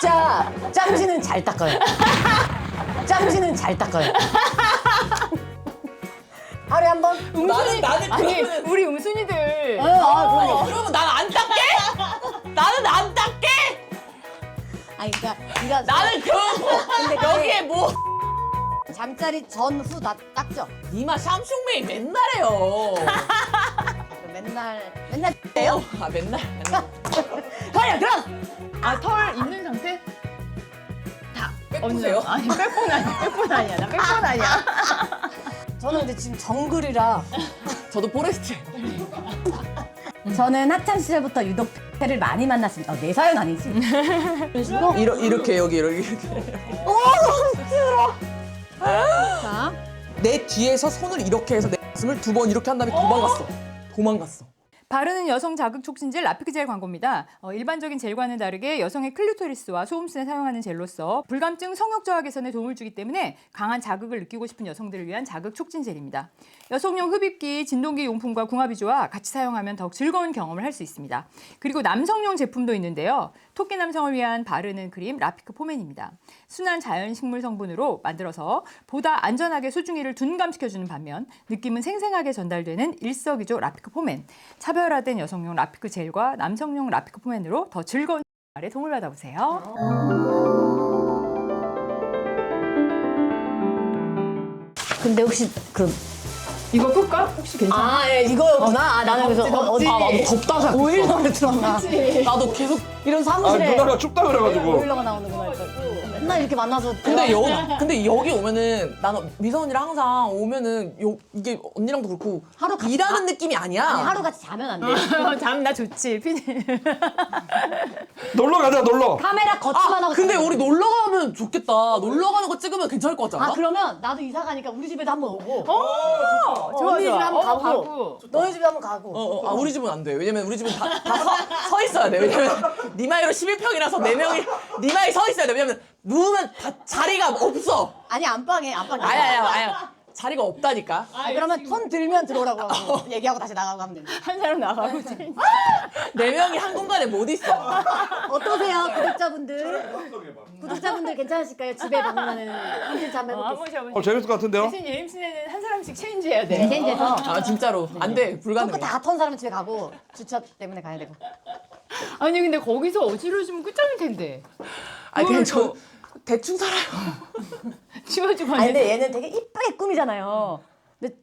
진짜 짬지는 잘 닦아요. 짬지는 잘 닦아요. 하루에 한 번? 나는 나는 아니 그러면 우리 음순이들 어, 아, 그러니까. 그러면 난 안 닦게. 나는 안 닦게. 아니, 그러니까 네가 나는 그러고 근데 그게 여기에 뭐 잠자리 전후 다 닦죠? 니마 샴숑메이 맨날 해요. 그 맨날 맨날 해요? 아 맨날. 맨날. 그래 그럼 아 털 있는 상태? 다 빼보세요. 아니 빼뿐 아니야 빼뿐 아니야 나 빼뿐 아니야 저는 근데 지금 정글이라 저도 포레스트. 저는 학창 시절부터 유독 를 많이 만났습니다. 어, 내 사연 아니지? 이러, 이렇게 여기 이렇게 이렇게. 자, 내 뒤에서 손을 이렇게 해서 내 가슴을 두 번 이렇게 한 다음에 도망갔어. 도망갔어. 바르는 여성 자극 촉진젤 라피크 젤 광고입니다. 어, 일반적인 젤과는 다르게 여성의 클리토리스와 소음순에 사용하는 젤로서 불감증 성욕 저하 개선에 도움을 주기 때문에 강한 자극을 느끼고 싶은 여성들을 위한 자극 촉진 젤입니다. 여성용 흡입기, 진동기 용품과 궁합이조와 같이 사용하면 더욱 즐거운 경험을 할 수 있습니다. 그리고 남성용 제품도 있는데요. 토끼 남성을 위한 바르는 크림 라피크 포맨입니다. 순한 자연 식물 성분으로 만들어서 보다 안전하게 수중이를 둔감시켜주는 반면 느낌은 생생하게 전달되는 일석이조 라피크 포맨. 차별화된 여성용 라피크 젤과 남성용 라피크 포맨으로 더 즐거운 생활에 도움을 받아보세요. 근데 혹시 그 이거 끌까? 혹시 괜찮아? 아, 예, 이거였구나. 아, 나는 그래서 덥지, 덥지. 아, 뭐 덥다 생각. 오일러를 들었나? 나도 계속 이런 아 사무실에 누나가 춥다 그래가지고 오일러가 나오는구나. 했더니 맨날 이렇게 만나서 근데 여기 근데 여기 오면은 나는 미선 언니랑 항상 오면은 요 이게 언니랑도 그렇고 하루 같이 일하는 자- 느낌이 아니야. 아니, 하루 같이 자면 안 돼. 잠나 좋지, 피디. 놀러 가자 놀러 카메라 거치만 아 하고. 근데 자면 우리 돼. 놀러 가면 좋겠다. 놀러 가는 거 찍으면 괜찮을 것 같지 않아? 아 그러면 나도 이사 가니까 우리 집에도 한번 오고. 좋아, 언니 집에 좋아. 한번 어, 가고. 너희 집에 한번 가고. 어, 어, 아, 우리 집은 안 돼. 왜냐면 우리 집은 다, 다 서, 서 있어야 돼. 왜냐면 니마이로 11평이라서 4명이 니마이 서 있어야 돼. 왜냐면 누우면 다 자리가 없어. 아니 안방에 안방에. 아야, 아야, 아야. 자리가 없다니까. 아, 그러면 손 들면 들어오라고 하고 얘기하고 다시 나가고 하면 됩니다. 한 사람 나가고. 네 명이 한 공간에 못 있어. 어떠세요, 구독자분들? 구독자분들 괜찮으실까요? 집에 방문하는 콘텐츠 한번 어, 한 해볼게요. 한 어. 재밌을 것 같은데요? 대신 예림씨네는 한 사람씩 체인지 해야 돼. 체인지에서 아, 진짜로. 안 돼. 불가능해. 다턴 사람은 집에 가고 주차 때문에 가야 되고. 아니 근데 거기서 어지러지면 끝장일 텐데. 아니, 그냥 저 대충 살아요. 치워주고 아니. 근데 얘는 되게 이쁘게 꾸미잖아요. 근데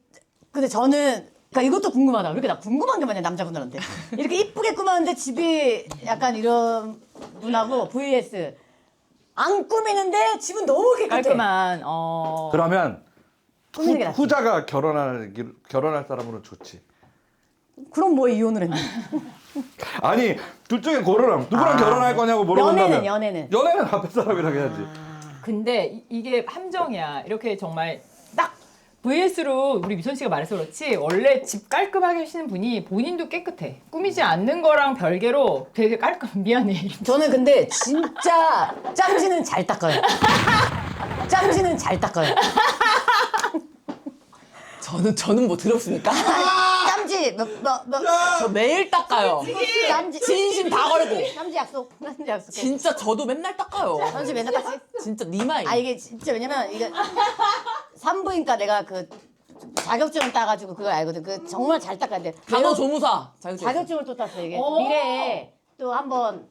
근데 저는 그러니까 이것도 궁금하다. 왜 이렇게 나 궁금한 게 많냐 남자분들한테. 이렇게 이쁘게 꾸몄는데 집이 약간 이런 분하고 vs 안 꾸미는데 집은 너무 깨끗해. 깔끔한 어. 그러면 꾸미는 게 후, 낫지. 후자가 결혼할 길- 결혼할 사람으로는 좋지 그럼 뭐 이혼을 했니? 아니 둘 중에 고르라면 누구랑 결혼할 거냐고 물어본다면 연애는 연애는. 연애는 앞에 사람이랑 해야지 근데 이- 이게 함정이야. 이렇게 정말 딱 VS로 우리 미선 씨가 말해서 그렇지 원래 집 깔끔하게 하시는 분이 본인도 깨끗해. 꾸미지 않는 거랑 별개로 되게 깔끔. 미안해. 저는 근데 진짜 짬지는 잘 닦아요. 짬지는 잘 닦아요. 저는, 저는 뭐 들었습니까? 짬지 뭐뭐뭐 저 매일 닦아요. 짬지 진심 다 걸고. 짬지 약속 짬지 약속. 진짜 저도 맨날 닦아요. 짬지 맨날 닦지? 진짜 니마이. 아 이게 진짜 왜냐면 이게 산부인과 내가 그 자격증을 따가지고 그걸 알거든. 그 정말 잘 닦아야 돼. 단어 조무사. 자격증. 자격증을 또 땄어 이게 오. 미래에 또 한번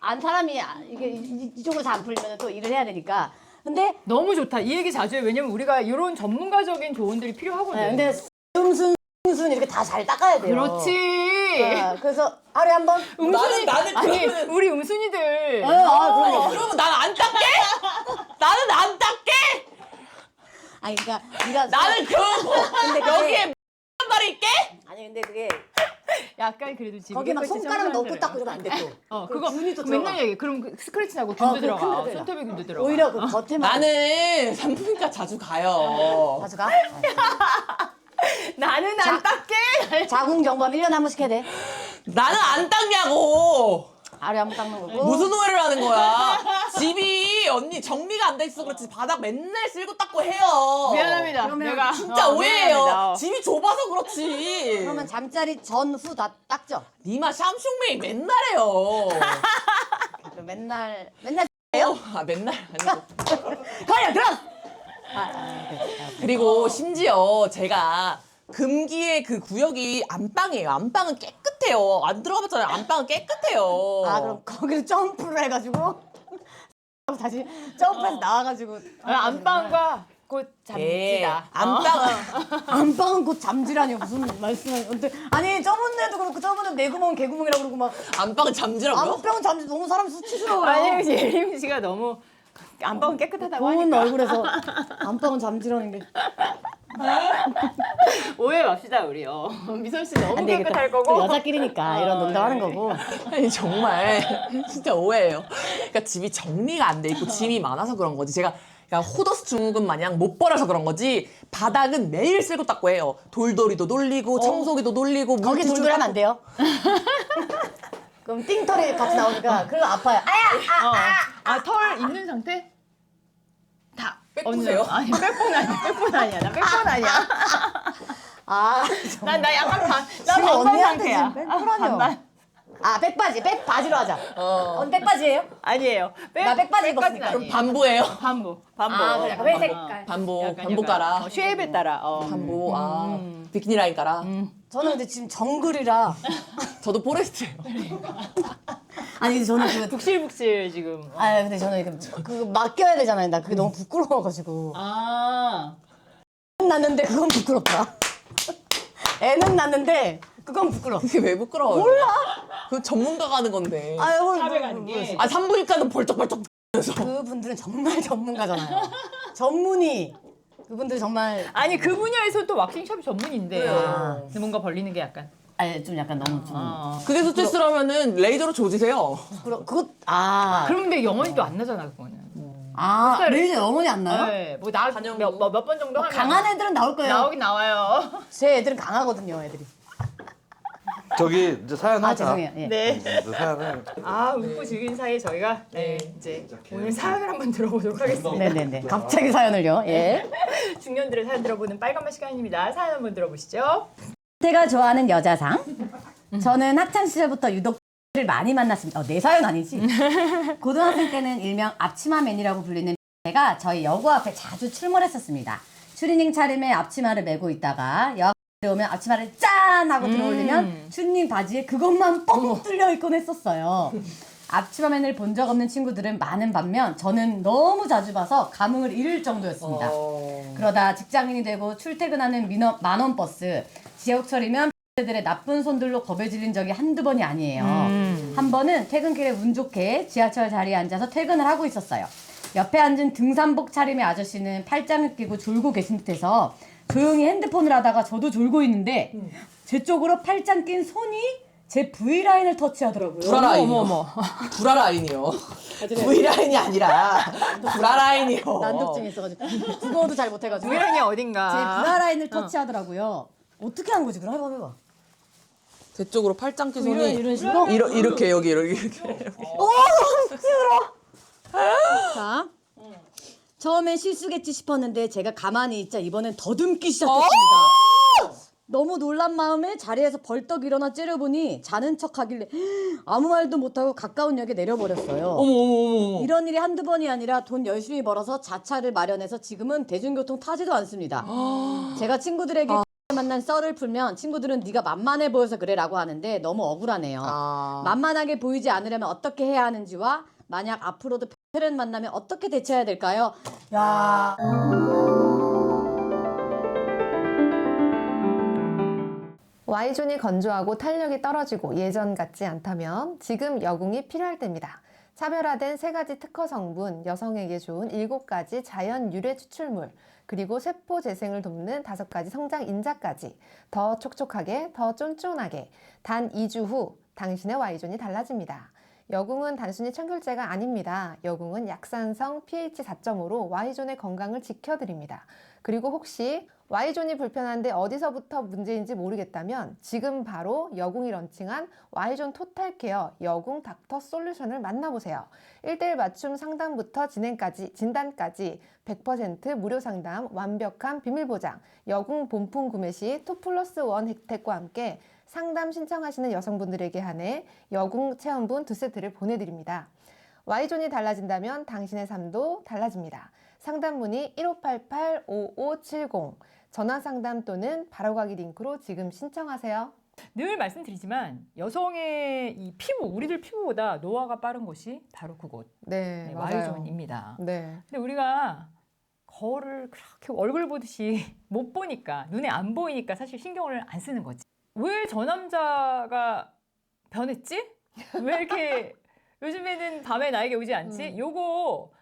안 사람이 아- 이게 이- 이쪽으로 잘 안 풀리면 또 일을 해야 되니까. 근데 너무 좋다. 이 얘기 자주 해. 왜냐면 우리가 이런 전문가적인 조언들이 필요하거든. 네, 근데 음순 음순 이렇게 다 잘 닦아야 돼요. 그렇지. 네, 그래서 하루에 한 번. 음순이 나는- 나는 아니 그러면은- 우리 음순이들 어, 아, 그러니까. 그러면 난 안 닦게? 나는 안 닦게? 아니 그러니까 네가 나는 그러고 근데 그게- 여기에 한 마리 있게? 아니 근데 그게 약간 그래도 집에 거기 막 손가락 넣고 닦고 이러면 안 돼 또. 어 그 그거 균이 또 맨날 들어가. 얘기해. 그럼 그 스크래치 나고 균도 어, 그 들어가. 균도 어, 들어가. 손톱에 균도 들어가. 오히려 그 겉에만 나는 산부인과 자주 가요. 가져가. 나는 자- 안 닦게. 자궁 점검 1년에 한 번씩 해야 돼. 나는 안 닦냐고. 하루에 한번 닦는 거고. 무슨 오해를 하는 거야? 집이 언니 정리가 안 돼 있어 그렇지 바닥 맨날 쓸고 닦고 해요. 미안합니다. 그러면 내가 진짜 어, 오해예요. 미안합니다. 어. 집이 좁아서 그렇지. 그러면 잠자리 전후 다 닦죠. 니마 샴숑메이 맨날 해요. 그 맨날 맨날 아 맨날 아니고. 가야 들어. 그리고 심지어 제가 금기의 그 구역이 안방이에요. 안방은 깨끗해요. 안 들어가봤잖아요. 안방은 깨끗해요. 아 그럼 거기를 점프를 해가지고 다시 점프해서 나와가지고 아, 안방과 곧 예, 잠지다. 안방은 안방은 곧 잠지라니 무슨 말씀을 근데 아니 저번에도 그렇고 저번에 내 구멍은 개구멍이라고 그러고 막 안방은 잠지라고요? 안방은 잠지 너무 사람 수치스러워요. 아니 예림 씨가 너무 안방은 깨끗하다고 하니까 얼굴에서 안방은 잠지라는 게 오해 맙시다 우리요. 미선 씨 너무. 깨끗할 또 거고 여자끼리니까 이런 어, 농담하는 예. 거고. 아니 정말 진짜 오해예요. 그러니까 집이 정리가 안 돼 있고 짐이 많아서 그런 거지. 제가 그냥 호더스 증후군 마냥 못 벌어서 그런 거지. 바닥은 매일 쓸고 닦고 해요. 돌돌이도 돌리고 청소기도 돌리고 거기 물티슈 돌돌하면 안. 돼요. 그럼 띵털이 같이 나오니까 그럼 아파요. 아야! 아 털 있는 상태? 다 빼보세요. 아니 빼뿐 아니야 빼뿐 아니야 나 빼뿐 아니야. 아, 난 나 약간 반, 나 지금 반반 언니한테 상태야. 지금 아. 반반. 아, 백바지, 백바지로 하자. 어. 언니 백바지예요? 아니에요. 빼, 나 백바지 빼까지는 입었으니까. 아니에요. 반보예요. 반보 반보. 아, 그래. 회 색 깔. 반보, 약간, 반보 약간, 깔아. 어, 쉐입에 따라. 어. 반보, 아, 비키니 라인 깔아. 저는 근데 지금 정글이라. 저도 포레스트예요. 아니, 근데 저는 그. 북실북실 지금. 아, 근데 저는 그, 그 맡겨야 되잖아요. 나 그게 너무 부끄러워가지고. 아. 애는 낳는데 그건 부끄럽다. 애는 낳는데 그건 부끄러워. 그게 왜 부끄러워요? 몰라. 그 전문가가 하는 건데. 아, 아유, 뭐, 샵에 가는 게. 산부인과는 벌떡벌떡. 그분들은 정말 전문가잖아요. 전문의. 그분들 정말. 아니 그 분야에서 또 왁싱샵이 전문인데 아. 근데 뭔가 벌리는 게 약간 아니, 좀 약간 너무 좀. 어. 그게 스트레스라면은 레이저로 조지세요. 부끄러 그것, 아. 그런데 영원히 또 안 나잖아 그거는 아, 레이저 어머니 안 나요? 네, 뭐나몇몇 번 정도 하면 강한 애들은 나올 거예요. 나오긴 나와요 제 애들은 강하거든요, 애들이. 저기 이제 사연 아, 하자. 죄송해요. 예. 네. 이제 사연을 아 웃고 즐긴 사이에 저희가 네, 이제 오늘 사연을 한번 들어보도록 하겠습니다 네네네. 갑자기 사연을요. 예. 중년들의 사연 들어보는 빨간맛 시간입니다 사연 한번 들어보시죠 제가 좋아하는 여자상. 저는 학창 시절부터 유독 를 많이 만났습니다. 어, 내 사연 아니지? 고등학생 때는 일명 앞치마맨이라고 불리는 제가 저희 여고 앞에 자주 출몰했었습니다. 추리닝 차림에 앞치마를 메고 있다가 여 들어오면 앞치마를 짠 하고 들어올리면 추리닝 바지에 그것만 뻥 뚫려 있곤 했었어요. 앞치마맨을 본 적 없는 친구들은 많은 반면 저는 너무 자주 봐서 감흥을 잃을 정도였습니다. 어. 그러다 직장인이 되고 출퇴근하는 민원, 만원 버스 지하철이면 들의 나쁜 손들로 겁에 질린 적이 한두 번이 아니에요. 한 번은 퇴근길에 운 좋게 지하철 자리에 앉아서 퇴근을 하고 있었어요. 옆에 앉은 등산복 차림의 아저씨는 팔짱을 끼고 졸고 계신 듯해서 조용히 핸드폰을 하다가 저도 졸고 있는데 제 쪽으로 팔짱 낀 손이 제 V라인을 터치하더라고요. 불화라인이요. 불화라인이요. V라인이 아니라 불화라인이요. 난독증이 있어가지고 국어도 잘 못해가지고 우연히 제 어딘가 V라인을 터치하더라고요. 어떻게 한 거지? 그럼 해봐 해봐. 제 쪽으로 팔짱 끼 손이 이런 이런 식으로? 이러, 이렇게 여기 이렇게 이렇게. 자, 처음엔 실수겠지 싶었는데 제가 가만히 있자 이번엔 더듬기 시작했습니다. 너무 놀란 마음에 자리에서 벌떡 일어나 째려보니 자는 척 하길래 아무 말도 못하고 가까운 역에 내려버렸어요. 어머 어머 어머. 이런 일이 한두 번이 아니라 돈 열심히 벌어서 자차를 마련해서 지금은 대중교통 타지도 않습니다. 제가 친구들에게 만난 썰을 풀면 친구들은 네가 만만해 보여서 그래라고 하는데 너무 억울하네요. 아. 만만하게 보이지 않으려면 어떻게 해야 하는지와 만약 앞으로도 패를 만나면 어떻게 대처해야 될까요? 야. Y존이 건조하고 탄력이 떨어지고 예전 같지 않다면 지금 여궁이 필요할 때입니다. 차별화된 세 가지 특허 성분, 여성에게 좋은 일곱 가지 자연 유래 추출물, 그리고 세포 재생을 돕는 다섯 가지 성장 인자까지 더 촉촉하게, 더 쫀쫀하게 단 2주 후 당신의 Y존이 달라집니다. 여궁은 단순히 청결제가 아닙니다. 여궁은 약산성 pH 4.5로 Y존의 건강을 지켜드립니다. 그리고 혹시 Y존이 불편한데 어디서부터 문제인지 모르겠다면 지금 바로 여궁이 런칭한 Y존 토탈 케어 여궁 닥터 솔루션을 만나보세요. 1대1 맞춤 상담부터 진행까지, 진단까지 100% 무료 상담, 완벽한 비밀 보장, 여궁 본품 구매 시2 플러스 1 혜택과 함께 상담 신청하시는 여성분들에게 한해 여궁 체험분 두 세트를 보내드립니다. Y존이 달라진다면 당신의 삶도 달라집니다. 상담 문의 1588-5570 전화 상담 또는 바로가기 링크로 지금 신청하세요. 늘 말씀드리지만 여성의 이 피부, 우리들 피부보다 노화가 빠른 곳이 바로 그곳 네, 네, 맞아요. Y존입니다. 네. 근데 우리가 거울을 그렇게 얼굴 보듯이 못 보니까 눈에 안 보이니까 사실 신경을 안 쓰는 거지. 왜 저 남자가 변했지? 왜 이렇게 요즘에는 밤에 나에게 오지 않지? 음. 요거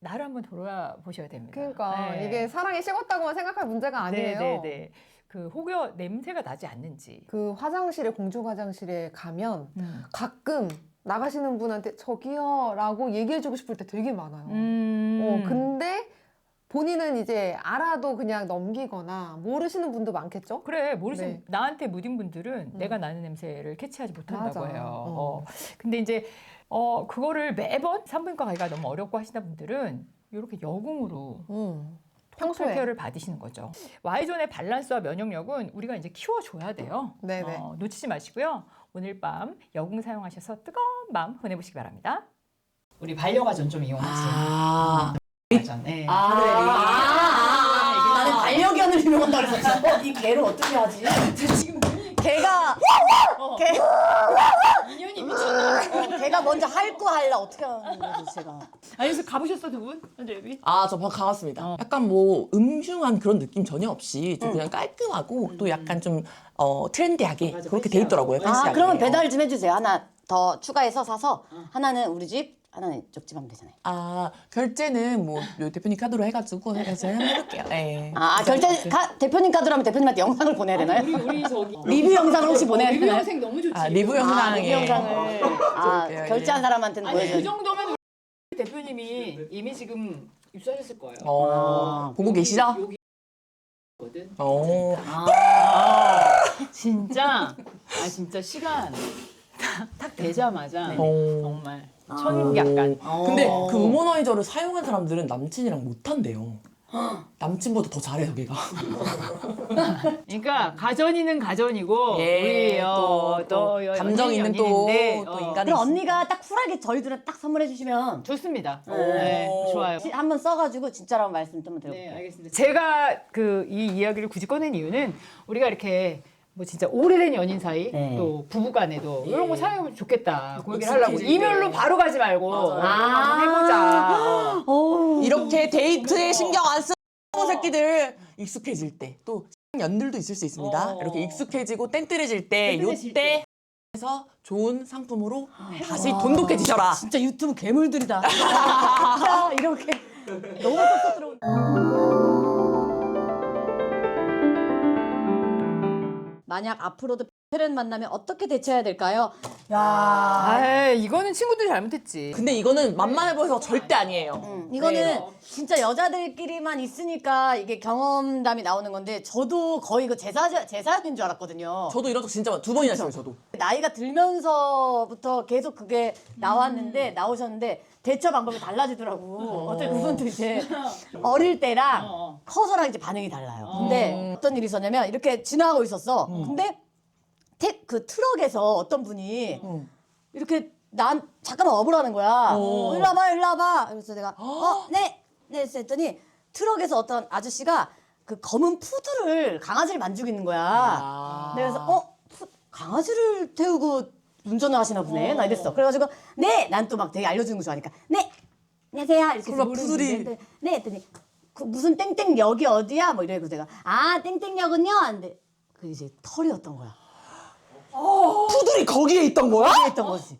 나를 한번 돌아보셔야 됩니다. 그러니까 네. 이게 사랑이 식었다고만 생각할 문제가 아니에요. 네, 네, 네. 그 혹여 냄새가 나지 않는지. 그 화장실에 공중 화장실에 가면 음. 가끔 나가시는 분한테 저기요라고 얘기해주고 싶을 때 되게 많아요. 음. 어, 근데 본인은 이제 알아도 그냥 넘기거나 모르시는 분도 많겠죠? 그래 모르시는 네. 나한테 무딘 분들은 음. 내가 나는 냄새를 캐치하지 못한다고 맞아. 해요. 어. 어. 근데 이제 어 그거를 매번 산부인과 가기가 너무 어렵고 하시는 분들은 이렇게 여궁으로 음. 평소에. 케어를 받으시는 거죠. Y존의 밸런스와 면역력은 우리가 이제 키워줘야 돼요. 네네. 어, 놓치지 마시고요. 오늘 밤 여궁 사용하셔서 뜨거운 밤 보내보시기 바랍니다. 우리 반려가전 좀 이용하세요. 아. 가전. 네. 아, 아, 아, 나는 반려견을 이용한다 그래서 어, 이 개를 어떻게 하지? 지금 개가 개, 인연이 미쳤나? 어, 개가 먼저 할 거 할라 어떻게 하는 거지 제가? 아니 그래서 가보셨어 두 분? 현재비? 아, 저 방금 가봤습니다. 어. 약간 뭐 음흉한 그런 느낌 전혀 없이 좀 그냥 깔끔하고 또 약간 좀 어, 트렌디하게 그렇게 돼 있더라고요. 아 팬시하게. 그러면 배달 좀 해주세요. 하나 더 추가해서 사서 하나는 우리 집, 하나는 이쪽 집 하면 되잖아요. 아, 결제는 뭐 요 대표님 카드로 해가지고 한번 해볼게요. 예. 아, 아, 결제 가, 대표님 카드로 하면 대표님한테 영상을 보내야 되나요? 우리 우리 저기 리뷰 영상을 혹시 보내야 리뷰 되나요? 영상 너무 좋지. 아, 리뷰 아, 영상에. 리뷰 영상을 아, 예, 예. 결제한 사람한테는 아니 그 보여줘요. 정도면 우리 대표님이 이미 지금 입사하셨을 거예요. 어, 아. 보고 계시죠? 여기 거든. 어. 진짜 아 진짜 시간 딱, 딱 되자마자 어. 정말 천국 약간. 근데 어. 그 우머나이저를 사용한 사람들은 남친이랑 못한대요. 남친보다 더 잘해 저기가. 그러니까 가전이는 가전이고 예, 우리 어, 또, 또또 감정 있는 또- 연인인데, 또 어, 인간이 그럼 언니가 딱 쿨하게 저희들은 딱 선물해 주시면 좋습니다. 네. 네, 좋아요. 한번 써가지고 진짜라고 말씀 좀 네, 드려볼게요. 알겠습니다. 제가 그 이 이야기를 굳이 꺼낸 이유는 우리가 이렇게 뭐 진짜 오래된 연인 사이 네. 또 부부간에도 이런 거 사용하면 좋겠다. 그 얘기를 익숙해질 하려고 때. 이별로 바로 가지 말고 어, 아. 해보자. 어. 어우. 이렇게 데이트에 신경 안 쓰는 새끼들 익숙해질 때 또 연들도 있을 수 있습니다. 어. 이렇게 익숙해지고 땡뜨려질 때 땡뜨려질 요때 해서 좋은 상품으로 다시 돈독해지셔라. 진짜 유튜브 괴물들이다. 진짜 이렇게 너무 들어. 만약 앞으로도 패런 만나면 어떻게 대처해야 될까요? 야, 아, 이거는 친구들이 잘못했지. 근데 이거는 만만해 보여서 절대 아니에요. 음, 이거는 네. 진짜 여자들끼리만 있으니까 이게 경험담이 나오는 건데 저도 거의 이거 제, 사, 제 사연인 줄 알았거든요. 저도 이런 적 진짜 두 번이나 했어요. 저도. 나이가 들면서부터 계속 그게 나왔는데 나오셨는데 대처 방법이 달라지더라고. 어 떤 그분도 이제 어릴 때랑 어. 커서랑 이제 반응이 달라요. 근데 어떤 일이 있었냐면 이렇게 지나가고 있었어. 근데 택, 그 트럭에서 어떤 분이 음. 이렇게 난 잠깐만 와보라는 거야. 어. 일로 와봐, 일로 와봐. 그래서 내가 어, 네, 네, 했더니 트럭에서 어떤 아저씨가 그 검은 푸드를 강아지를 만지고 있는 거야. 아. 내가 그래서 어, 푸- 강아지를 태우고 운전을 하시나 보네. 나 이랬어. 그래가지고 네, 난 또 막 되게 알려주는 거 좋아하니까 네, 안녕하세요. 이렇게 설마 해서 푸들이- 네, 했더니 그 무슨 땡땡역이 어디야? 뭐 이래고 내가 아 땡땡역은요. 안돼. 그 이제 털이었던 거야. 푸들이 거기에 있던 거야? 했던 거지.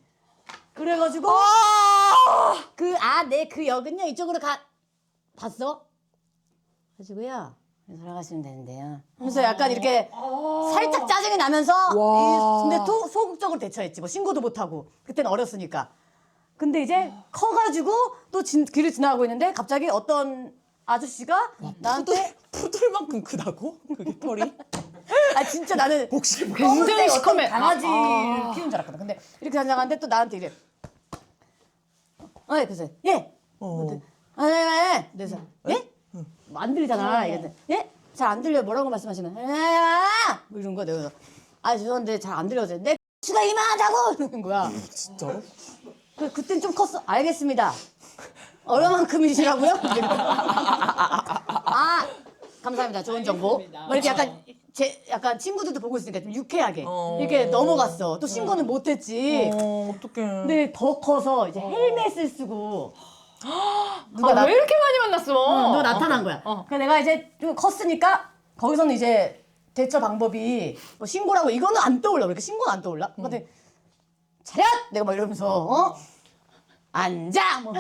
그래가지고 그아네그 역은요 이쪽으로 가 봤어? 가지고요 들어가시면 되는데요. 하면서 약간 이렇게 살짝 짜증이 나면서 와. 이- 근데 또 소극적으로 대처했지 뭐 신고도 못 하고 그때는 어렸으니까. 근데 이제 커가지고 또 진- 길을 지나가고 있는데 갑자기 어떤 아저씨가 나한테 푸들만큼 크다고? 그게 털이? 아 진짜 나는 혹시 뭐- 굉장히 어떤 시커매. 강아지를 아, 아. 키우는 줄 알았거든. 근데 이렇게 지나가는데 또 나한테 이래. 어, 그래서 예. 어. 아, 네, 네. 그래서 예? 뭐안 들리잖아. 이랬더니 예? 잘 안 들려. 뭐라고 말씀하시는? 예, 뭐 이런 거 내가 아 죄송한데 잘 안 들려서 내 수가 이만하다고 이러는 거야. 진짜로? 그, 그땐 좀 컸어. 알겠습니다. 얼마만큼이시라고요? 아, 감사합니다. 좋은 정보. 뭐 이렇게 약간 제 약간 친구들도 보고 있으니까 좀 유쾌하게 어. 이렇게 넘어갔어. 또 신고는 못했지. 어, 어떡해. 근데 더 커서 이제 헬멧을 쓰고 누가 아, 나, 왜 이렇게 많이 만났어? 어, 누가 나타난 거야. 어. 그래서 내가 이제 좀 컸으니까 거기서는 이제 대처 방법이 뭐 신고라고 이거는 안 떠올라. 그러니까 신고는 안 떠올라. 근데 차렷! 내가 막 이러면서 어? 앉아! 뭐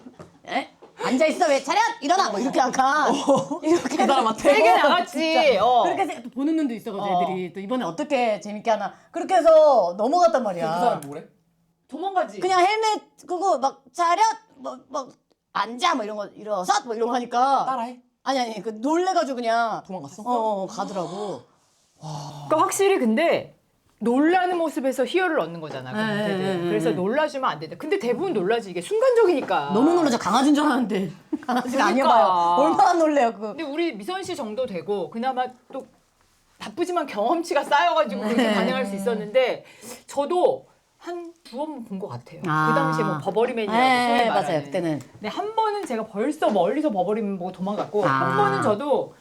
에? 앉아 있어 왜 차렷! 일어나! 뭐 이렇게 약간 이렇게 그 사람한테? 세게 나갔지. 어. 그렇게 해서 또 보는 눈도 있어가지고 어. 애들이 또 이번에 어떻게 재밌게 하나 그렇게 해서 넘어갔단 말이야. 그 사람 뭐래? 도망가지. 그냥 헬멧 그거 막 차렷 뭐, 뭐 앉아 뭐 이런 거 일어서 뭐 이런 거 하니까 따라해? 아니 아니 그 놀래가지고 그냥 도망갔어? 어, 어 가더라고. 그러니까 확실히 근데 놀라는 모습에서 희열을 얻는 거잖아. 그 네, 문제들. 네, 네, 그래서 네. 놀라주면 안 된다. 근데 대부분 놀라지 이게 순간적이니까. 너무 놀라서 강아지인 줄 알았는데 강아지가 그러니까. 아니어봐요. 얼마나 놀래요 그거. 근데 우리 미선 씨 정도 되고 그나마 또 바쁘지만 경험치가 쌓여가지고 그렇게 네. 반응할 수 있었는데 저도 한 두 번 본 것 같아요. 아. 그 당시에 뭐 버버리맨이라고 네, 소위 맞아요. 말하는. 그때는. 근데 한 번은 제가 벌써 멀리서 버버리맨 보고 도망갔고 아. 한 번은 저도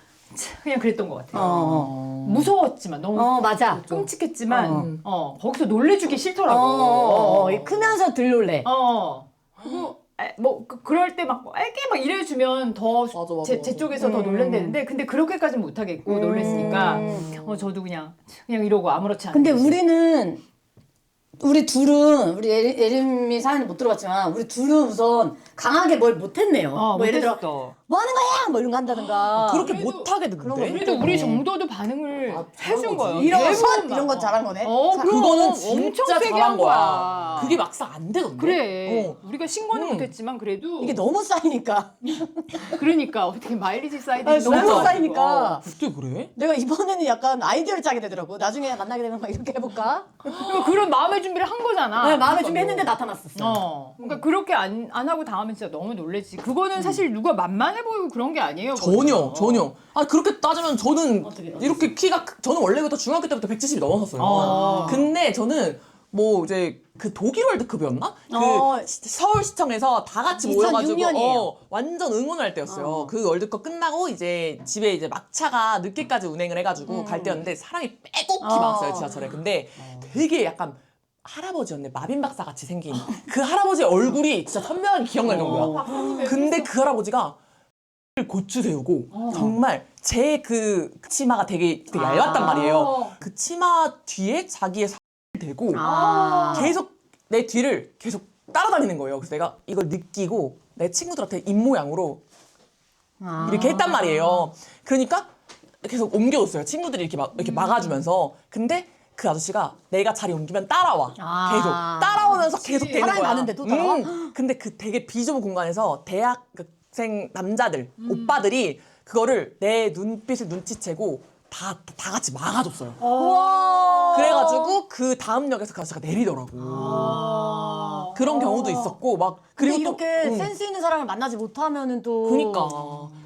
그냥 그랬던 것 같아요. 어. 무서웠지만 너무 어 맞아. 끔찍했지만 어. 거기서 놀래주기 싫더라고. 어, 어, 어, 이 크면서 들 놀래. 어. 그리고 뭐 그, 그럴 때막 애기 막 이래주면 더 맞아, 맞아, 제, 맞아. 제 쪽에서 더 놀란다는데 근데 그렇게까지는 못하겠고 놀랬으니까 어 저도 그냥 그냥 이러고 아무렇지 않게 근데 우리는 우리 둘은 우리 예림- 예림이 사연을 못 들어봤지만 우리 둘은 우선 강하게 뭘 못했네요. 어, 뭐 예를 들어 못했어. 뭐 하는 거야? 뭐 이런 거 한다든가. 그렇게 그래도- 못하게 그런 거? 그래도 우리 정도도 반응을 아, 해준 잘한 거예요. 거지. 일어서 대부분 이런 막. 건 잘한 거네. 어, 자, 그럼 그거는 엄청 진짜 세게 잘한 한 거야. 거야. 그게 막상 안 되던데? 그래. 어. 우리가 신고는 음. 못했지만 그래도 이게 너무 쌓이니까. 그러니까 어떻게 마일리지 사이드 너무 진짜. 쌓이니까. 어떻게 그래? 내가 이번에는 약간 아이디어를 짜게 되더라고. 나중에 만나게 되면 막 이렇게 해볼까? 그런 마음의 준비를 한 거잖아. 네, 마음에 준비했는데 나타났었어. 어. 그러니까 그렇게 안, 안 하고 당하면 진짜 너무 놀래지. 그거는 사실 누가 만만해 보이고 그런 게 아니에요. 전혀, 거기서. 전혀. 아, 그렇게 따지면 저는 어떻게, 이렇게 키가, 크- 저는 원래부터 중학교 때부터 170이 넘었었어요. 어. 근데 저는 뭐 이제 그 독일 월드컵이었나? 그 어. 시- 서울시청에서 다 같이 2006 모여가지고 년이에요. 어, 완전 응원할 때였어요. 어. 그 월드컵 끝나고 이제 집에 이제 막차가 늦게까지 운행을 해가지고 갈 때였는데 사람이 빼곡히 어. 많았어요 지하철에. 근데 되게 약간 할아버지였네 마빈 박사 같이 생긴 그 할아버지의 얼굴이 진짜 선명하게 기억날 정도야. 근데 그 할아버지가 고추 세우고 정말 제 그 치마가 되게, 되게 아. 얇았단 말이에요. 그 치마 뒤에 자기의 살 대고 아. 계속 내 뒤를 계속 따라다니는 거예요. 그래서 내가 이걸 느끼고 내 친구들한테 입 모양으로 아. 이렇게 했단 말이에요. 그러니까 계속 옮겨줬어요. 친구들이 이렇게 막 이렇게 막아주면서. 근데 그 아저씨가 내가 자리 옮기면 따라와. 아. 계속 따라오면서 계속 되는 사람이 거야. 많은데 또 따라와? 음. 근데 그 되게 비좁은 공간에서 대학생 남자들, 오빠들이 그거를 내 눈빛을 눈치채고 다, 다 같이 막아줬어요. 우와. 그래가지고 그 다음 역에서 그 아저씨가 내리더라고. 그런 경우도 있었고 막 근데 그리고 또- 이렇게 응. 센스 있는 사람을 만나지 못하면은 또. 그니까.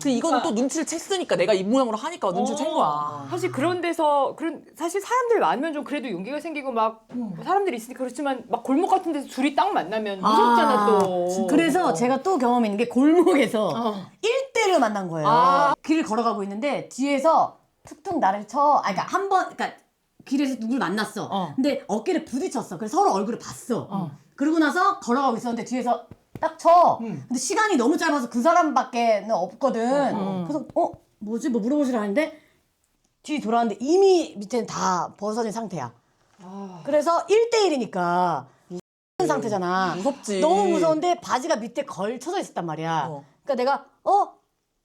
그 이거는 또 눈치를 챘으니까 내가 입 모양으로 하니까 눈치를 챈 어. 거야. 사실 그런 데서 그런 사실 사람들 많으면 좀 그래도 용기가 생기고 막 사람들이 있으니까 그렇지만 막 골목 같은 데서 둘이 딱 만나면 무섭잖아 아, 또. 그래서 제가 또 경험 있는 게 골목에서 어. 일대를 만난 거예요. 아. 길을 걸어가고 있는데 뒤에서 툭툭 나를 쳐. 아, 그러니까 한 번, 그러니까 길에서 누굴 만났어. 어. 근데 어깨를 부딪혔어. 그래서 서로 얼굴을 봤어. 어. 그러고 나서 걸어가고 있었는데 뒤에서 딱 쳐. 근데 시간이 너무 짧아서 그 사람밖에 없거든. 그래서 어 뭐지 뭐 물어보시라 하는데 뒤 돌아왔는데 이미 밑에는 다 벗어진 상태야. 그래서 1대1이니까 무서운 상태잖아. 무섭지. 너무 무서운데 바지가 밑에 걸쳐져 있었단 말이야. 어. 그러니까 내가 어?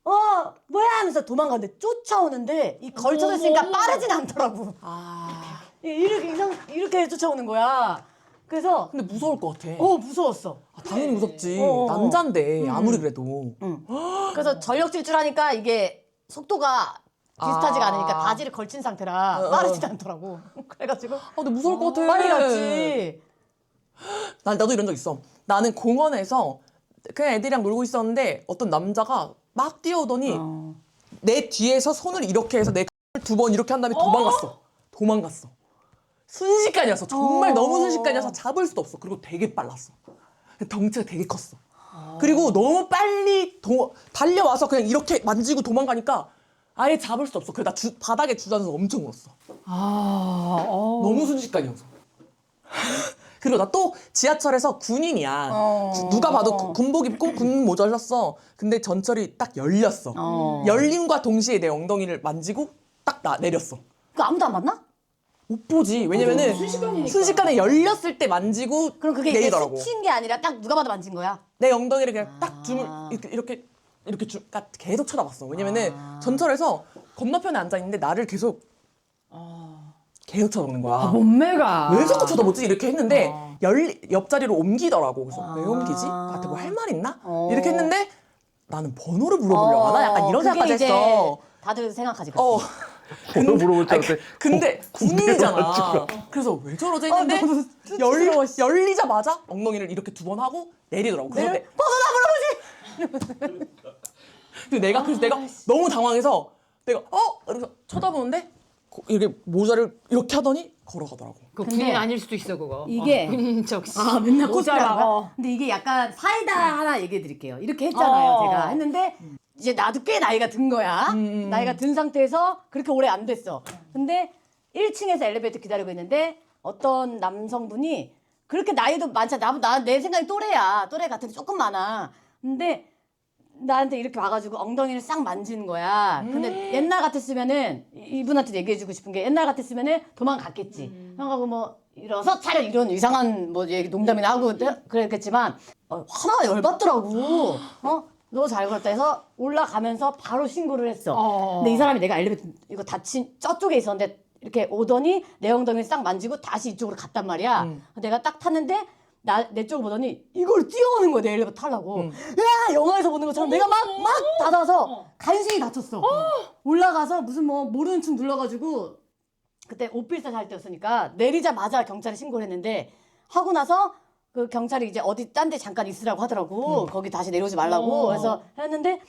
어 뭐야 하면서 도망가는데 쫓아오는데 이 걸쳐져 있으니까 빠르진 않더라고. 아. 이렇게 이상 이렇게 쫓아오는 거야. 그래서 근데 무서울 것 같아. 어 무서웠어. 아, 당연히 무섭지. 어, 어, 어. 남잔데 아무리 그래도. 응. 그래서 전력 질주하니까 이게 속도가 비슷하지가 아. 않으니까 바지를 걸친 상태라 어, 어. 빠르지도 않더라고. 그래가지고 아, 근데 무서울 것 같아. 빨리 갔지. 난 나도 이런 적 있어. 나는 공원에서 그냥 애들이랑 놀고 있었는데 어떤 남자가 막 뛰어오더니 어. 내 뒤에서 손을 이렇게 해서 내 두 번 이렇게 한 다음에 도망갔어. 도망갔어. 순식간이었어. 정말 어. 너무 순식간이어서 잡을 수도 없어. 그리고 되게 빨랐어. 덩치가 되게 컸어. 그리고 너무 빨리 도, 달려와서 그냥 이렇게 만지고 도망가니까 아예 잡을 수 없어. 그래서 나 주- 바닥에 주저앉아서 엄청 울었어. 아, 어. 너무 순식간이어서. 그리고 나 또 지하철에서 군인이야. 어. 구- 누가 봐도 구- 군복 입고 군 모자 셨어 근데 전철이 딱 열렸어. 어. 열림과 동시에 내 엉덩이를 만지고 딱 나 내렸어. 그 아무도 안 봤나? 못 보지. 왜냐면은 순식간에 열렸을 때 만지고 그럼 그게 이제 내리더라고. 스친 게 아니라 딱 누가 봐도 만진 거야. 내 엉덩이를 그냥 딱 아. 줌을 이렇게 이렇게 이렇게 주, 그러니까 계속 쳐다봤어. 왜냐면은 전철에서 건너편에 앉아 있는데 나를 계속 계속 쳐다보는 거야. 아, 몸매가. 왜 자꾸 쳐다보지? 이렇게 했는데 어. 열 옆자리로 옮기더라고. 그래서 왜 옮기지? 나한테 뭐 할 말 있나? 어. 이렇게 했는데 나는 번호를 물어보려고 하나? 약간 이런 그게 생각까지 이제 했어. 다들 생각하지. 어. 번호 물어볼 줄 아니, 알았더니 근데 어, 군인이잖아. 그래서 왜 저러지 했는데 어, 너무 열, 열리자마자 엉덩이를 이렇게 두 번 하고 내리더라고. 그래서 내, 근데 내가 그래서 내가 너무 당황해서 내가 어? 이러면서 쳐다보는데 거- 이렇게 모자를 이렇게 하더니 걸어가더라고. 그 근데 군인 아닐 수도 있어 그거. 이게- 어, 군인 적. 아 맨날 모자라. 코스프레 어. 근데 이게 약간 사이다 하나 얘기해 드릴게요. 이렇게 했잖아요. 어. 제가 했는데 이제 나도 꽤 나이가 든 거야. 음. 나이가 든 상태에서 그렇게 오래 안 됐어. 근데 1층에서 엘리베이터 기다리고 있는데 어떤 남성분이 그렇게 나이도 많잖아. 나, 내 생각이 또래야. 또래 같은 게 조금 많아. 근데 나한테 이렇게 와가지고 엉덩이를 싹 만지는 거야. 근데 옛날 같았으면은 이- 이분한테 얘기해주고 싶은 게 옛날 같았으면은 도망갔겠지. 형하고 뭐 일어서 차려 이런 이상한 뭐 얘기 농담이나 하고 그랬겠지만 어, 하나 열받더라고. 어? 너 잘 걸었다 해서 올라가면서 바로 신고를 했어. 어. 근데 이 사람이 내가 엘리베이터 이거 닫힌 저쪽에 있었는데 이렇게 오더니 내 엉덩이를 싹 만지고 다시 이쪽으로 갔단 말이야. 음. 내가 딱 탔는데 나 내 쪽을 보더니 이걸 뛰어오는 거야 내 엘리베이터 타려고. 음. 야 영화에서 보는 것처럼 내가 막 막 닫아서 간신히 다쳤어. 올라가서 무슨 뭐 모르는 층 눌러가지고 그때 오필사 살 때였으니까 내리자마자 경찰에 신고를 했는데 하고 나서 그 경찰이 이제 어디 딴 데 잠깐 있으라고 하더라고. 거기 다시 내려오지 말라고. 어. 그래서 했는데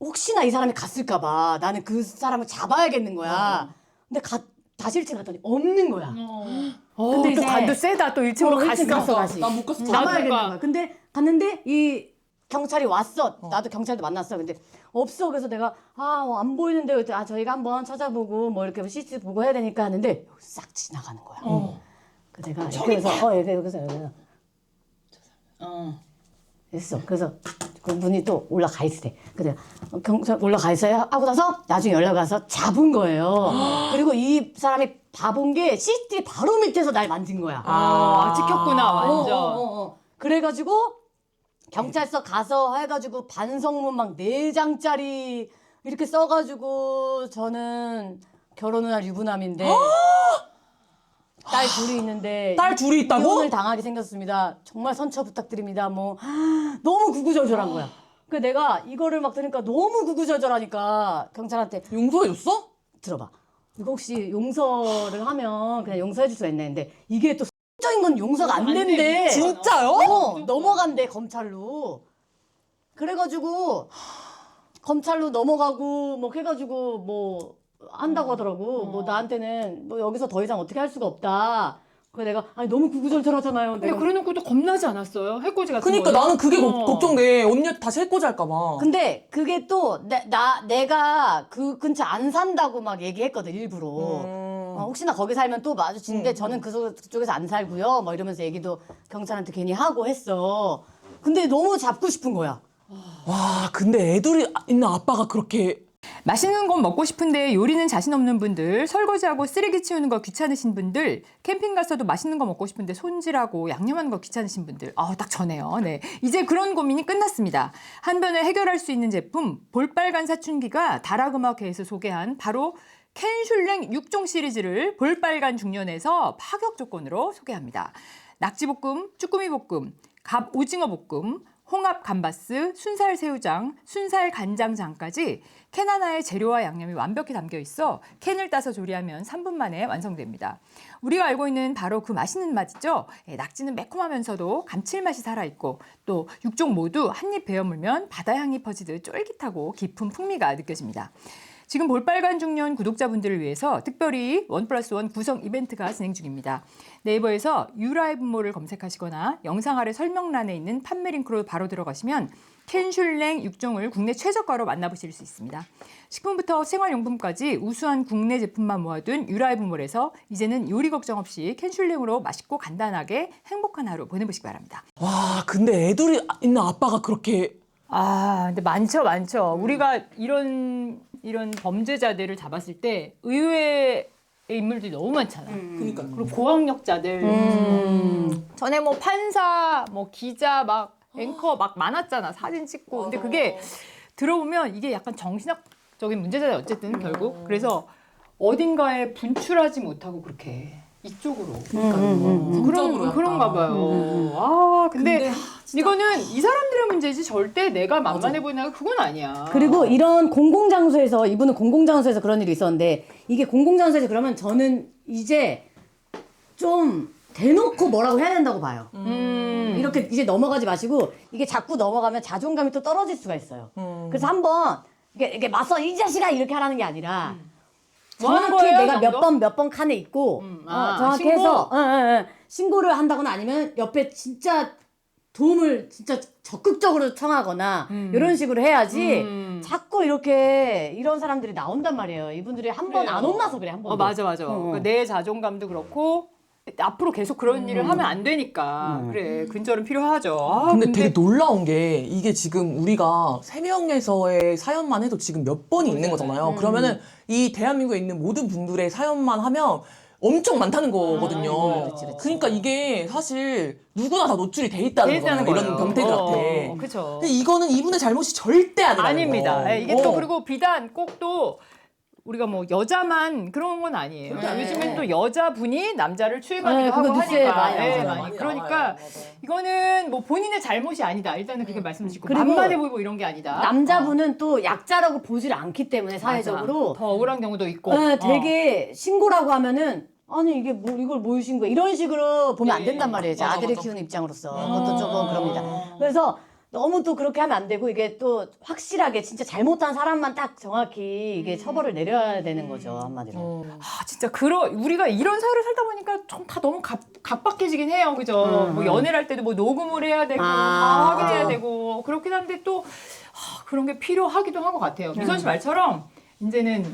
혹시나 이 사람이 갔을까봐 나는 그 사람을 잡아야겠는 거야. 근데 가, 다시 1층 갔더니 없는 거야. 어, 근데 또 이제- 간도 세다. 또 1층으로 어, 갔어. 일찍 갔어, 다시. 나못 갔어. 나도 거야. 근데 갔는데 이 경찰이 왔어. 나도 경찰도 만났어. 근데 없어. 그래서 내가 아 안 보이는데 그랬더니 아 저희가 한번 찾아보고 뭐 이렇게 CCTV 보고 해야 되니까 하는데 싹 지나가는 거야. 그 내가 해서 어 이렇게 여기서 여기서 했어. 그래서 그분이 또 올라가 있으래. 그래 경찰 올라가 있어요 하고 나서 나중에 연락 와서 잡은 거예요. 그리고 이 사람이 봐본 게 CCTV 바로 밑에서 날 만진 거야. 아, 찍혔구나, 완전. 어, 어, 어, 어. 그래가지고 경찰서 가서 해가지고 반성문 막 네 장짜리 이렇게 써가지고 저는 결혼을 할 유부남인데 딸 둘이 있는데 딸 둘이 있다고? 이혼을 당하게 생겼습니다. 정말 선처 부탁드립니다. 뭐 너무 구구절절한 거야. 그 내가 이거를 막 들으니까 너무 구구절절하니까 경찰한테 용서해줬어? 들어봐. 이거 혹시 용서를 하면 그냥 용서해 줄 수가 있나 했는데 이게 또 적인 건 용서가 안 된대. 진짜요? 어, 넘어간대 검찰로. 그래가지고 검찰로 넘어가고 뭐 해가지고 뭐 한다고 하더라고. 뭐 나한테는 뭐 여기서 더 이상 어떻게 할 수가 없다. 그래 내가 아니 너무 구구절절하잖아요. 근데 내가 그래놓고도 겁나지 않았어요? 해코지 같은 그니까 거는? 나는 그게 어. 걱- 걱정돼. 언니 다시 해코지 할까봐. 근데 그게 또 나 내가 그 근처 안 산다고 막 얘기했거든 일부러. 음. 어, 혹시나 거기 살면 또 마주치는데 저는 그, 그쪽에서 안 살고요. 뭐 이러면서 얘기도 경찰한테 괜히 하고 했어. 근데 너무 잡고 싶은 거야. 와, 근데 애들이 있는 아빠가 그렇게 맛있는 건 먹고 싶은데 요리는 자신 없는 분들, 설거지하고 쓰레기 치우는 거 귀찮으신 분들, 캠핑 가서도 맛있는 거 먹고 싶은데 손질하고 양념하는 거 귀찮으신 분들, 아, 딱 저네요. 네. 이제 그런 고민이 끝났습니다. 한 번에 해결할 수 있는 제품, 볼빨간 사춘기가 다락음악회에서 소개한 바로 캔슐랭 6종 시리즈를 볼빨간 중년에서 파격 조건으로 소개합니다. 낙지볶음, 쭈꾸미 볶음, 갑 오징어 볶음, 홍합 감바스, 순살 새우장, 순살 간장장까지 캔 하나의 재료와 양념이 완벽히 담겨 있어 캔을 따서 조리하면 3분 만에 완성됩니다. 우리가 알고 있는 바로 그 맛있는 맛이죠. 예, 낙지는 매콤하면서도 감칠맛이 살아있고 또 육종 모두 한입 베어 물면 바다 향이 퍼지듯 쫄깃하고 깊은 풍미가 느껴집니다. 지금 볼빨간 중년 구독자분들을 위해서 특별히 원 플러스 원 구성 이벤트가 진행 중입니다. 네이버에서 유라이브몰을 검색하시거나 영상 아래 설명란에 있는 판매 링크로 바로 들어가시면 캔슐랭 6종을 국내 최저가로 만나보실 수 있습니다. 식품부터 생활용품까지 우수한 국내 제품만 모아둔 유라이브몰에서 이제는 요리 걱정 없이 캔슐랭으로 맛있고 간단하게 행복한 하루 보내보시기 바랍니다. 와 근데 애들이 있는 아빠가 그렇게 아, 근데 많죠, 많죠. 우리가 이런 이런 범죄자들을 잡았을 때 의외의 인물들이 너무 많잖아. 그러니까 그리고 고학력자들. 음. 전에 뭐 판사, 뭐 기자, 막 앵커 막 많았잖아. 사진 찍고. 근데 그게 들어보면 이게 약간 정신학적인 문제잖아요. 어쨌든 결국. 그래서 어딘가에 분출하지 못하고 그렇게 이쪽으로. 음, 그런 그런가. 봐요. 아 근데, 근데, 아, 이거는 이 사람들의 문제지 절대 내가 만만해 보이나 그건 아니야. 그리고 이런 공공장소에서 이분은 공공장소에서 그런 일이 있었는데 이게 공공장소에서 그러면 저는 이제 좀 대놓고 뭐라고 해야 된다고 봐요. 음. 이렇게 이제 넘어가지 마시고 이게 자꾸 넘어가면 자존감이 또 떨어질 수가 있어요. 음. 그래서 한번 이게, 이게 맞서 이 자식아 이렇게 하라는 게 아니라 뭐 하는 정확히 거예요, 내가 몇 정도? 번 몇 번 칸에 있고 음, 어, 아, 정확히 신고? 해서 어, 어, 어, 신고를 한다거나 아니면 옆에 진짜 도움을 진짜 적극적으로 청하거나 이런 식으로 해야지 음. 자꾸 이렇게 이런 사람들이 나온단 말이에요. 이분들이 한 번. 안 혼나서 그래 한 번. 어 맞아 맞아. 그러니까 내 자존감도 그렇고 앞으로 계속 그런 일을 하면 안 되니까 그래 근절은 필요하죠. 아, 근데, 되게 놀라운 게 이게 지금 우리가 세 명에서의 사연만 해도 지금 몇 번이 있는 거잖아요. 그러면은 이 대한민국에 있는 모든 분들의 사연만 하면 엄청 많다는 거거든요. 그렇지, 그렇지. 그러니까 이게 사실 누구나 다 노출이 돼 있다는 거예요. 이런. 병태들한테. 어. 근데 이거는 이분의 잘못이 절대 아니라는 아닙니다. 거. 예, 이게 또 어. 그리고 비단 꼭 또 우리가 뭐 여자만 그런 건 아니에요. 절대 아니에요. 요즘엔 또 여자분이 남자를 추행하기도 네, 하고 그거 뉴스에 하니까. 많이 예, 나오잖아요. 많이. 많이 그러니까 나와요. 맞아요. 이거는 뭐 본인의 잘못이 아니다. 일단은 그렇게 말씀드리고 그리고 만만해 보이고 이런 게 아니다. 남자분은 또 약자라고 보질 않기 때문에 사회적으로 더 억울한 경우도 있고. 어, 어. 되게 신고라고 하면은 아니 이게 뭐 이걸 뭘 신고해 이런 식으로 보면 안 예, 된단 말이에요. 제 맞아, 아들을 맞아. 키우는 입장으로서 그것도 조금 그럽니다. 그래서 너무 또 그렇게 하면 안 되고 이게 또 확실하게 진짜 잘못한 사람만 딱 정확히 이게 처벌을 내려야 되는 거죠 한마디로. 아 진짜 그러 우리가 이런 사회를 살다 보니까 좀 다 너무 갑, 각박해지긴 해요, 그죠? 음, 뭐 연애를 할 때도 뭐 녹음을 해야 되고 아, 다 확인해야. 되고 그렇긴 한데 또 아, 그런 게 필요하기도 한 것 같아요. 미선 음. 씨 말처럼 이제는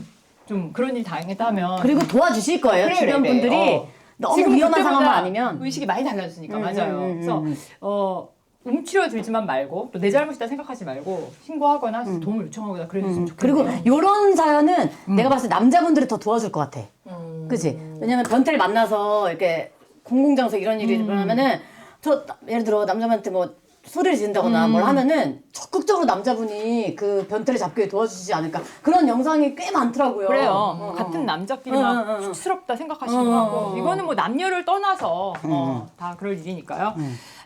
좀 그런 일 당했다면 그리고 도와주실 거예요 그래, 주변 그래, 분들이 어. 너무 지금 위험한 그때보다 상황만 아니면 의식이 많이 달라졌으니까 음, 맞아요. 음, 음, 그래서 음. 어. 움츠러들지만 말고 또 내 잘못이다 생각하지 말고 신고하거나 도움을 요청하거나 그래줬으면 좋겠네요. 음. 그리고 요런 사연은 내가 봤을 때 남자분들이 더 도와줄 것 같아. 음. 그치? 왜냐면 변태를 만나서 이렇게 공공장소 이런 일이 음. 일어나면은 저 예를 들어 남자분한테 뭐 소리를 지른다거나 음. 뭘 하면은 적극적으로 남자분이 그 변태를 잡기 위해 도와주시지 않을까 그런 영상이 꽤 많더라고요. 그래요. 어, 어. 같은 남자끼리 어, 막 어, 어. 쑥스럽다 생각하시기도 어, 어, 하고 어. 이거는 뭐 남녀를 떠나서 어, 다 그럴 일이니까요.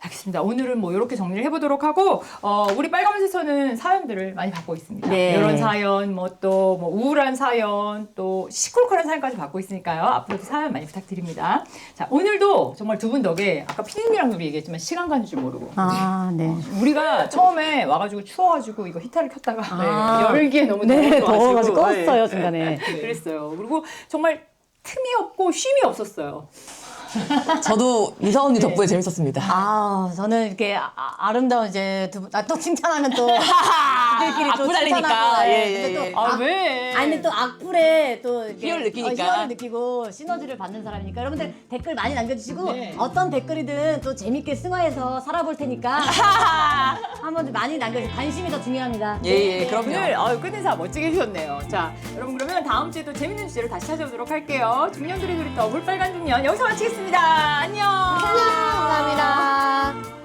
알겠습니다. 오늘은 뭐 이렇게 정리를 해보도록 하고 어, 우리 빨간색에서는 사연들을 많이 받고 있습니다. 네. 이런 사연, 뭐 또 뭐 우울한 사연, 또 시콜콜한 사연까지 받고 있으니까요. 앞으로도 사연 많이 부탁드립니다. 자 오늘도 정말 두 분 덕에 아까 피디님이랑 우리 얘기했지만 시간 가는 줄 모르고 아, 네. 우리가 처음에 와가지고 추워가지고 이거 히터를 켰다가 아. 열기에 너무 네, 더워가지고 더워가지고 껐어요, 네. 중간에. 그랬어요. 그리고 정말 틈이 없고 쉼이 없었어요. 저도 미사 언니 덕분에 재밌었습니다. 아, 저는 이렇게 아, 름다운 이제 두 분, 아, 또 칭찬하면 또. 우리끼리 또 악플 달리니까. 예, 네. 예, 근데 또 예. 아 악- 왜? 아니 근데 또 악플에 또 이렇게 희열을 느끼니까. 어, 희열을 느끼고 시너지를 받는 사람이니까 여러분들 댓글 많이 남겨주시고 네. 어떤 댓글이든 또 재밌게 승화해서 살아볼 테니까 한번 좀 많이 남겨주세요 관심이 더 중요합니다 예, 예, 그럼요. 오늘 어, 끝인사 멋지게 해주셨네요. 자, 여러분 그러면 다음 주에 또 재밌는 주제로 다시 찾아오도록 할게요. 중년들의 놀이터 물빨간 중년 여기서 마치겠습니다. 하겠습니다. 안녕. 안녕. 감사합니다.